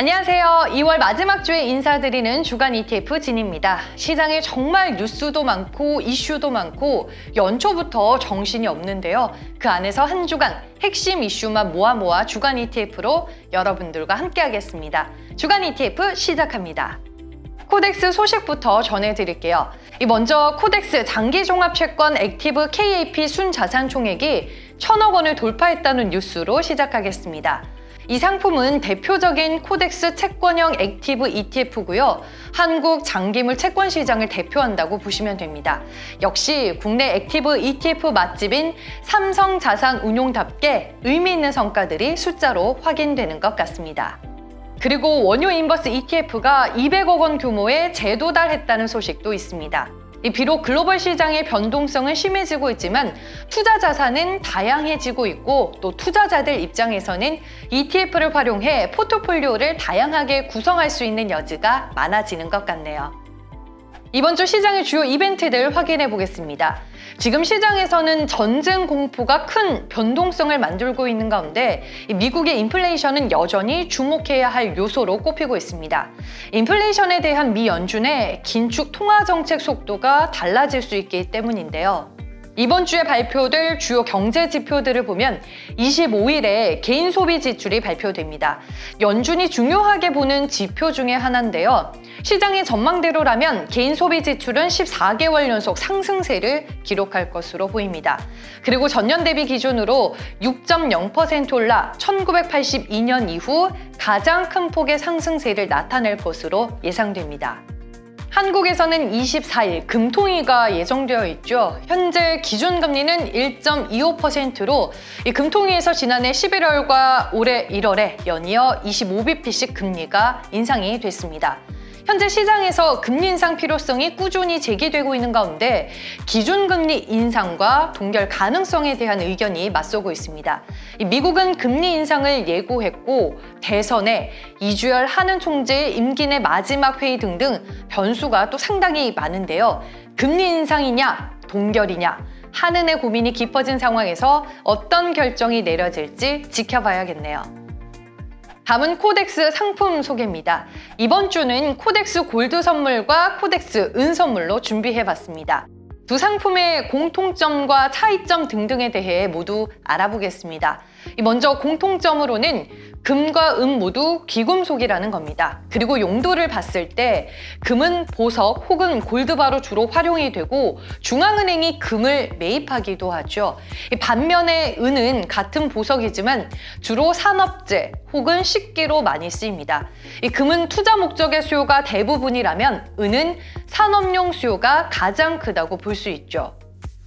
안녕하세요. 2월 마지막 주에 인사드리는 주간 ETF 진입니다. 시장에 정말 뉴스도 많고 이슈도 많고 연초부터 정신이 없는데요. 그 안에서 한 주간 핵심 이슈만 모아 모아 주간 ETF로 여러분들과 함께하겠습니다. 주간 ETF 시작합니다. 코덱스 소식부터 전해드릴게요. 이 먼저 코덱스 장기종합채권 액티브 KAP 순자산 총액이 천억 원을 돌파했다는 뉴스로 시작하겠습니다. 이 상품은 대표적인 코덱스 채권형 액티브 ETF고요. 한국 장기물 채권 시장을 대표한다고 보시면 됩니다. 역시 국내 액티브 ETF 맛집인 삼성 자산 운용답게 의미 있는 성과들이 숫자로 확인되는 것 같습니다. 그리고 원유 인버스 ETF가 200억 원 규모의 재도달했다는 소식도 있습니다. 이 비록 글로벌 시장의 변동성은 심해지고 있지만 투자 자산은 다양해지고 있고 또 투자자들 입장에서는 ETF를 활용해 포트폴리오를 다양하게 구성할 수 있는 여지가 많아지는 것 같네요. 이번 주 시장의 주요 이벤트들 확인해 보겠습니다. 지금 시장에서는 전쟁 공포가 큰 변동성을 만들고 있는 가운데 이 미국의 인플레이션은 여전히 주목해야 할 요소로 꼽히고 있습니다. 인플레이션에 대한 미 연준의 긴축 통화 정책 속도가 달라질 수 있기 때문인데요. 이번 주에 발표될 주요 경제 지표들을 보면 25일에 개인 소비 지출이 발표됩니다. 연준이 중요하게 보는 지표 중에 하나인데요. 시장의 전망대로라면 개인 소비 지출은 14개월 연속 상승세를 기록할 것으로 보입니다. 그리고 전년 대비 기준으로 6.0% 올라 1982년 이후 가장 큰 폭의 상승세를 나타낼 것으로 예상됩니다. 한국에서는 24일 금통위가 예정되어 있죠. 현재 기준금리는 1.25%로 이 금통위에서 지난해 11월과 올해 1월에 연이어 25bp씩 금리가 인상이 됐습니다. 현재 시장에서 금리 인상 필요성이 꾸준히 제기되고 있는 가운데 기준 금리 인상과 동결 가능성에 대한 의견이 맞서고 있습니다. 미국은 금리 인상을 예고했고 대선에 이주열 하는 총재의 임기 내 마지막 회의 등등 변수가 또 상당히 많은데요. 금리 인상이냐 동결이냐 하는의 고민이 깊어진 상황에서 어떤 결정이 내려질지 지켜봐야겠네요. 다음은 코덱스 상품 소개입니다. 이번 주는 코덱스 골드 선물과 코덱스 은 선물로 준비해봤습니다. 두 상품의 공통점과 차이점 등등에 대해 모두 알아보겠습니다. 먼저 공통점으로는 금과 은 모두 귀금속이라는 겁니다. 그리고 용도를 봤을 때 금은 보석 혹은 골드바로 주로 활용이 되고 중앙은행이 금을 매입하기도 하죠. 반면에 은은 같은 보석이지만 주로 산업재 혹은 식기로 많이 쓰입니다. 금은 투자 목적의 수요가 대부분이라면 은은 산업용 수요가 가장 크다고 볼 수 있죠.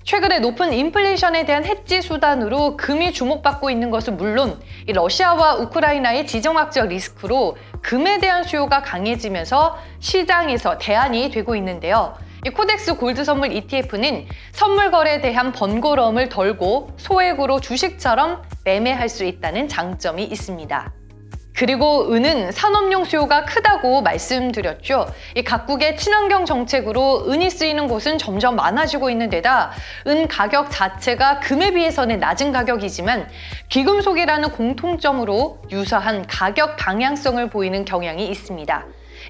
최근에 높은 인플레이션에 대한 해지 수단으로 금이 주목받고 있는 것은 물론 러시아와 우크라이나의 지정학적 리스크로 금에 대한 수요가 강해지면서 시장에서 대안이 되고 있는데요. 이 코덱스 골드 선물 ETF는 선물 거래에 대한 번거로움을 덜고 소액으로 주식처럼 매매할 수 있다는 장점이 있습니다. 그리고 은은 산업용 수요가 크다고 말씀드렸죠. 이 각국의 친환경 정책으로 은이 쓰이는 곳은 점점 많아지고 있는 데다 은 가격 자체가 금에 비해서는 낮은 가격이지만 귀금속이라는 공통점으로 유사한 가격 방향성을 보이는 경향이 있습니다.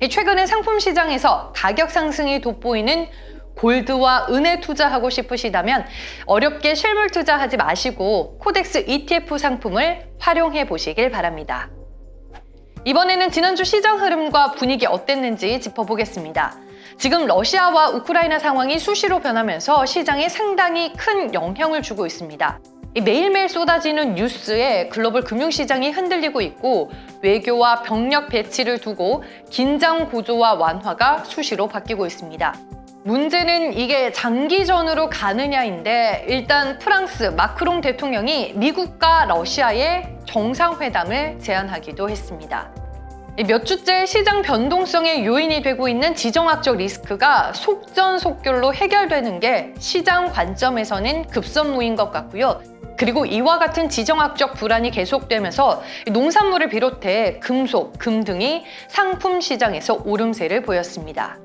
최근에 상품 시장에서 가격 상승이 돋보이는 골드와 은에 투자하고 싶으시다면 어렵게 실물 투자하지 마시고 코덱스 ETF 상품을 활용해 보시길 바랍니다. 이번에는 지난주 시장 흐름과 분위기 어땠는지 짚어보겠습니다. 지금 러시아와 우크라이나 상황이 수시로 변하면서 시장에 상당히 큰 영향을 주고 있습니다. 매일매일 쏟아지는 뉴스에 글로벌 금융시장이 흔들리고 있고 외교와 병력 배치를 두고 긴장 구조와 완화가 수시로 바뀌고 있습니다. 문제는 이게 장기전으로 가느냐인데 일단 프랑스 마크롱 대통령이 미국과 러시아의 정상회담을 제안하기도 했습니다. 몇 주째 시장 변동성의 요인이 되고 있는 지정학적 리스크가 속전속결로 해결되는 게 시장 관점에서는 급선무인 것 같고요. 그리고 이와 같은 지정학적 불안이 계속되면서 농산물을 비롯해 금속, 금 등이 상품 시장에서 오름세를 보였습니다.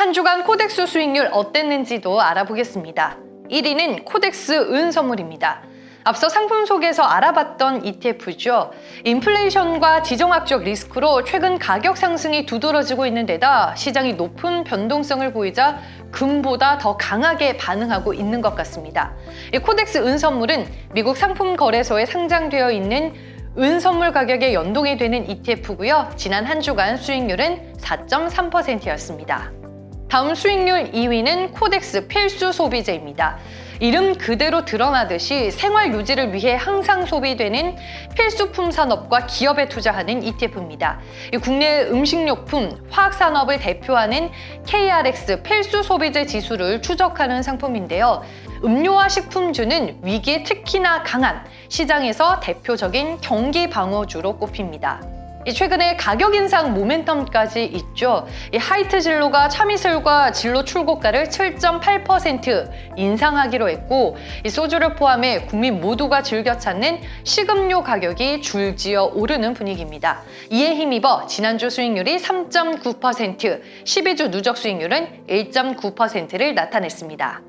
한 주간 코덱스 수익률 어땠는지도 알아보겠습니다. 1위는 코덱스 은 선물입니다. 앞서 상품 속에서 알아봤던 ETF죠. 인플레이션과 지정학적 리스크로 최근 가격 상승이 두드러지고 있는 데다 시장이 높은 변동성을 보이자 금보다 더 강하게 반응하고 있는 것 같습니다. 이 코덱스 은선물은 미국 상품 거래소에 상장되어 있는 은선물 가격에 연동이 되는 ETF고요. 지난 한 주간 수익률은 4.3%였습니다. 다음 수익률 2위는 코덱스 필수 소비재입니다. 이름 그대로 드러나듯이 생활 유지를 위해 항상 소비되는 필수품 산업과 기업에 투자하는 ETF입니다. 국내 음식료품, 화학산업을 대표하는 KRX 필수 소비재 지수를 추적하는 상품인데요. 음료와 식품주는 위기에 특히나 강한 시장에서 대표적인 경기 방어주로 꼽힙니다. 이 최근에 가격 인상 모멘텀까지 있죠. 이 하이트 진로가 참이슬과 진로 출고가를 7.8% 인상하기로 했고, 이 소주를 포함해 국민 모두가 즐겨 찾는 식음료 가격이 줄지어 오르는 분위기입니다. 이에 힘입어 지난주 수익률이 3.9%, 12주 누적 수익률은 1.9%를 나타냈습니다.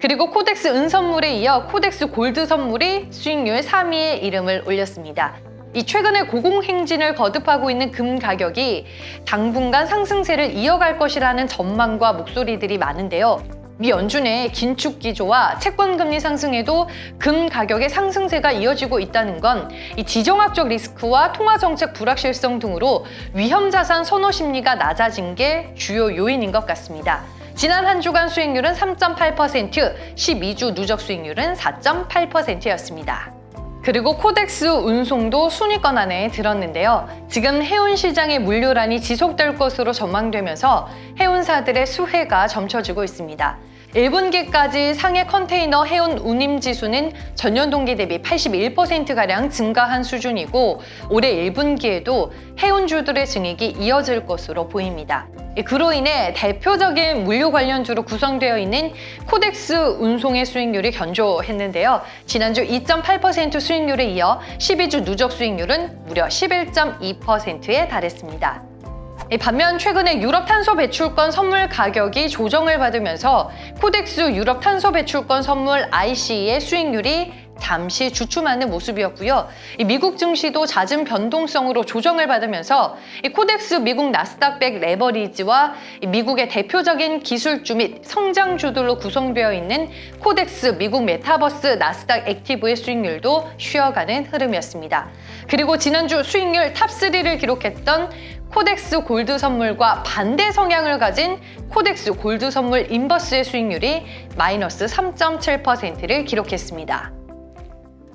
그리고 코덱스 은선물에 이어 코덱스 골드 선물이 수익률 3위에 이름을 올렸습니다. 이 최근에 고공행진을 거듭하고 있는 금 가격이 당분간 상승세를 이어갈 것이라는 전망과 목소리들이 많은데요. 미 연준의 긴축 기조와 채권 금리 상승에도 금 가격의 상승세가 이어지고 있다는 건 이 지정학적 리스크와 통화 정책 불확실성 등으로 위험 자산 선호 심리가 낮아진 게 주요 요인인 것 같습니다. 지난 한 주간 수익률은 3.8%, 12주 누적 수익률은 4.8%였습니다. 그리고 코덱스 운송도 순위권 안에 들었는데요. 지금 해운 시장의 물류란이 지속될 것으로 전망되면서 해운사들의 수혜가 점쳐지고 있습니다. 1분기까지 상해 컨테이너 해운 운임 지수는 전년 동기 대비 81%가량 증가한 수준이고 올해 1분기에도 해운주들의 증액이 이어질 것으로 보입니다. 그로 인해 대표적인 물류 관련주로 구성되어 있는 코덱스 운송의 수익률이 견조했는데요. 지난주 2.8% 수익률에 이어 12주 누적 수익률은 무려 11.2%에 달했습니다. 반면 최근에 유럽 탄소 배출권 선물 가격이 조정을 받으면서 코덱스 유럽 탄소 배출권 선물 IC의 수익률이 잠시 주춤하는 모습이었고요. 미국 증시도 잦은 변동성으로 조정을 받으면서 코덱스 미국 나스닥백 레버리지와 미국의 대표적인 기술주 및 성장주들로 구성되어 있는 코덱스 미국 메타버스 나스닥 액티브의 수익률도 쉬어가는 흐름이었습니다. 그리고 지난주 수익률 탑3를 기록했던 코덱스 골드 선물과 반대 성향을 가진 코덱스 골드 선물 인버스의 수익률이 마이너스 3.7%를 기록했습니다.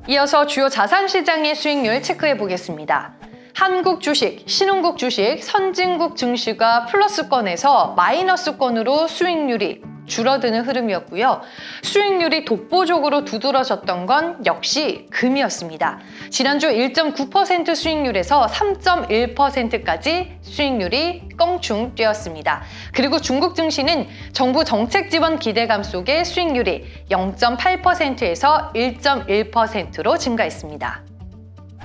이어서 주요 자산 시장의 수익률 체크해 보겠습니다. 한국 주식, 신흥국 주식, 선진국 증시가 플러스권에서 마이너스권으로 수익률이 줄어드는 흐름이었고요. 수익률이 독보적으로 두드러졌던 건 역시 금이었습니다. 지난주 1.9% 수익률에서 3.1%까지 수익률이 껑충 뛰었습니다. 그리고 중국 증시는 정부 정책 지원 기대감 속에 수익률이 0.8%에서 1.1%로 증가했습니다.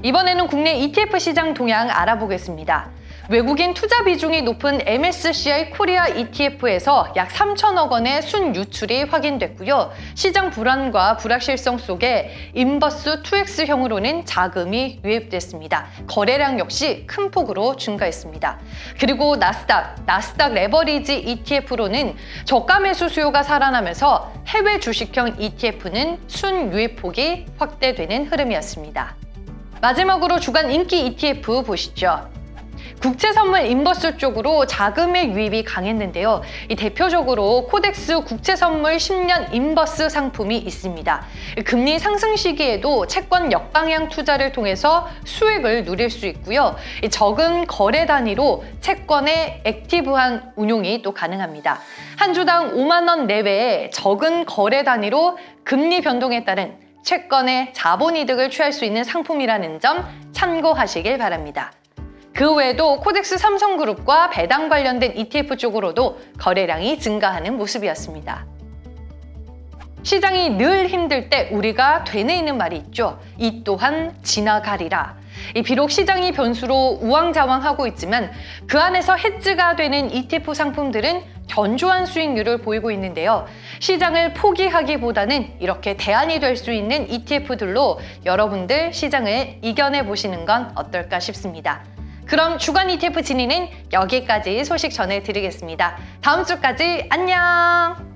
이번에는 국내 ETF 시장 동향 알아보겠습니다. 외국인 투자 비중이 높은 MSCI 코리아 ETF에서 약 3천억 원의 순 유출이 확인됐고요. 시장 불안과 불확실성 속에 인버스 2X형으로는 자금이 유입됐습니다. 거래량 역시 큰 폭으로 증가했습니다. 그리고 나스닥, 나스닥 레버리지 ETF로는 저가 매수 수요가 살아나면서 해외 주식형 ETF는 순 유입폭이 확대되는 흐름이었습니다. 마지막으로 주간 인기 ETF 보시죠. 국채 선물 인버스 쪽으로 자금의 유입이 강했는데요. 이 대표적으로 코덱스 국채 선물 10년 인버스 상품이 있습니다. 금리 상승 시기에도 채권 역방향 투자를 통해서 수익을 누릴 수 있고요. 적은 거래 단위로 채권의 액티브한 운용이 또 가능합니다. 한 주당 5만 원 내외의 적은 거래 단위로 금리 변동에 따른 채권의 자본 이득을 취할 수 있는 상품이라는 점 참고하시길 바랍니다. 그 외에도 코덱스 삼성그룹과 배당 관련된 ETF 쪽으로도 거래량이 증가하는 모습이었습니다. 시장이 늘 힘들 때 우리가 되뇌이는 말이 있죠. 이 또한 지나가리라. 비록 시장이 변수로 우왕좌왕하고 있지만 그 안에서 해지가 되는 ETF 상품들은 견조한 수익률을 보이고 있는데요. 시장을 포기하기보다는 이렇게 대안이 될 수 있는 ETF들로 여러분들 시장을 이겨내 보시는 건 어떨까 싶습니다. 그럼 주간 ETF 진위는 여기까지 소식 전해드리겠습니다. 다음 주까지 안녕!